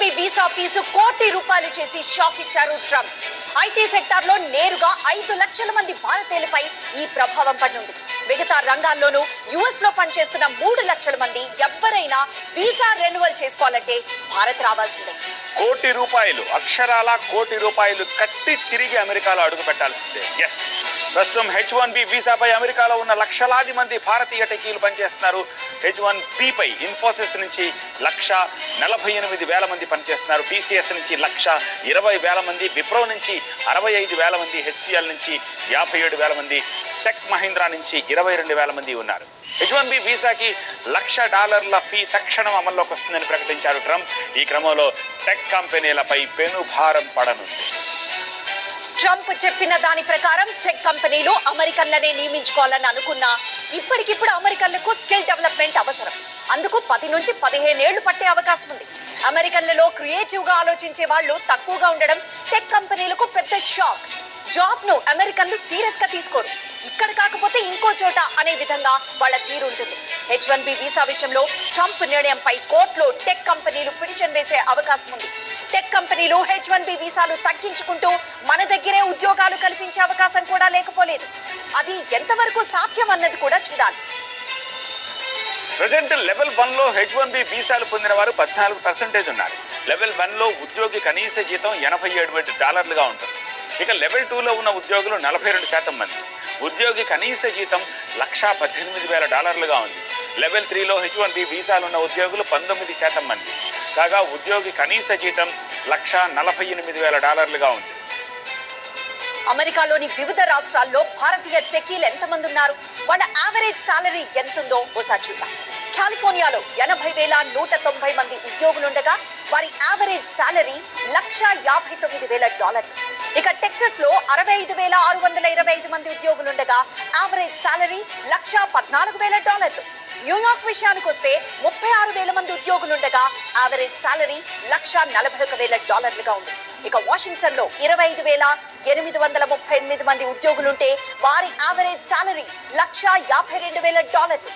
One visa fee కోటి రూపాయలు చేసి షాక్ ఇచ్చారు ట్రంప్. ఐటీ సెక్టార్లో నేరుగా ఐదు లక్షల మంది భారతీయులపై ఈ ప్రభావం పడింది. మిగతా రంగాల్లోనూ యుఎస్లో పనిచేస్తున్న మూడు లక్షల మంది ఎవరైనా వీసా రెన్యువల్ చేసుకోవాలంటే భారత్ రావాల్సిందే. కోటి రూపాయలు అక్షరాల కోటి రూపాయలు కట్టి తిరిగి అమెరికాలో అడుగు పెట్టాల్సిందే. ఎస్ ప్రస్తుతం హెచ్ వన్ బి వీసాపై అమెరికాలో ఉన్న లక్షలాది మంది భారతీయ టెకీలు పనిచేస్తున్నారు. హెచ్ వన్ పై ఇన్ఫోసిస్ నుంచి లక్ష నలభై ఎనిమిది వేల మంది పనిచేస్తున్నారు. టీసీఎస్ నుంచి లక్ష ఇరవై వేల మంది విప్రో నుంచి అరవై ఐదు వేల మంది హెచ్సిఎల్ నుంచి యాభై ఏడు వేల మంది టెక్ మహీంద్రా నుంచి ఇరవై రెండు వేల మంది ఉన్నారు. హెచ్ వన్ బి వీసాకి లక్ష డాలర్ల ఫీ తక్షణం అమల్లోకి వస్తుందని ప్రకటించారు ట్రంప్. ఈ క్రమంలో టెక్ కంపెనీలపై పెను భారం పడనుంది. ట్రంప్ చెప్పిన దాని ప్రకారం టెక్ కంపెనీలు అమెరికన్లనే నియమించుకోవాలని అనుకున్న ఇప్పటికిప్పుడు అమెరికన్లకు స్కిల్ డెవలప్మెంట్ అవసరం. అందుకు పది నుంచి పదిహేను ఏళ్ళు పట్టే అవకాశం ఉంది. అమెరికన్లలో క్రియేటివ్గా ఆలోచించే వాళ్ళు తక్కువగా ఉండడం టెక్ కంపెనీలకు పెద్ద షాక్. జాబ్ను అమెరికన్లు సీరియస్గా తీసుకోరు. ఇంకో అనే విధంగా వాళ్ళ తీరు ఉంటుంది. హెచ్ వన్ బి వీసా విషయంలో ట్రంప్ నిర్ణయంపై కోర్టులో టెక్ కంపెనీలు పిటిషన్ వేసే అవకాశం ఉంది. టెక్ కంపెనీలు హెచ్ వన్ బి వీసాలు తగ్గించుకుంటూ మన దగ్గరే ఉద్యోగాలు కల్పించే అవకాశం కూడా లేకపోలేదు. అది ఎంతవరకు సాధ్యం అన్నది కూడా చూడాలి. ప్రజెంట్ లెవెల్ వన్లో హెచ్ వన్ బి వీసాలు పొందిన వారు పద్నాలుగు పర్సెంటేజ్ ఉన్నారు. లెవెల్ వన్లో ఉద్యోగి కనీస జీతం ఎనభై ఏడు వేల డాలర్లుగా ఉంటుంది. ఇక లెవెల్ టూలో ఉన్న ఉద్యోగులు నలభై రెండు శాతం మంది. ఉద్యోగి కనీస జీతం లక్షా పద్దెనిమిది వేల డాలర్లుగా ఉంది. లెవెల్ త్రీలో హెచ్ వన్ బి వీసాలున్న ఉద్యోగులు పంతొమ్మిది శాతం మంది. కాగా ఉద్యోగి కనీస జీతం లక్ష నలభై ఎనిమిది వేల డాలర్లుగా ఉంది. అమెరికాలోని వివిధ రాష్ట్రాల్లో భారతీయ టెకీలు ఎంతమంది ఉన్నారు? వాళ్ళ యావరేజ్ శాలరీ ఎంతుందో ఓసారి చూద్దాం. కాలిఫోర్నియాలో ఎనభై వేల నూట తొంభై మంది ఉద్యోగులుండగా వారి యావరేజ్ శాలరీ లక్ష యాభై తొమ్మిది వేల డాలర్లు. ఇక టెక్సస్లో అరవై ఐదు వేల ఆరు వందల ఇరవై ఐదు మంది ఉద్యోగులుండగా యావరేజ్ సాలరీ లక్ష పద్నాలుగు వేల డాలర్లు. న్యూయార్క్ విషయానికి వస్తే ముప్పై ఆరు వేల మంది ఉద్యోగులుండగా యావరేజ్ సాలరీ లక్ష నలభై ఒక వేల డాలర్లుగా ఉంది. ఇక వాషింగ్టన్లో ఇరవై ఐదు వేల ఎనిమిది వందల ముప్పై ఎనిమిది మంది ఉద్యోగులుంటే వారి యావరేజ్ సాలరీ లక్ష యాభై రెండు వేల డాలర్లు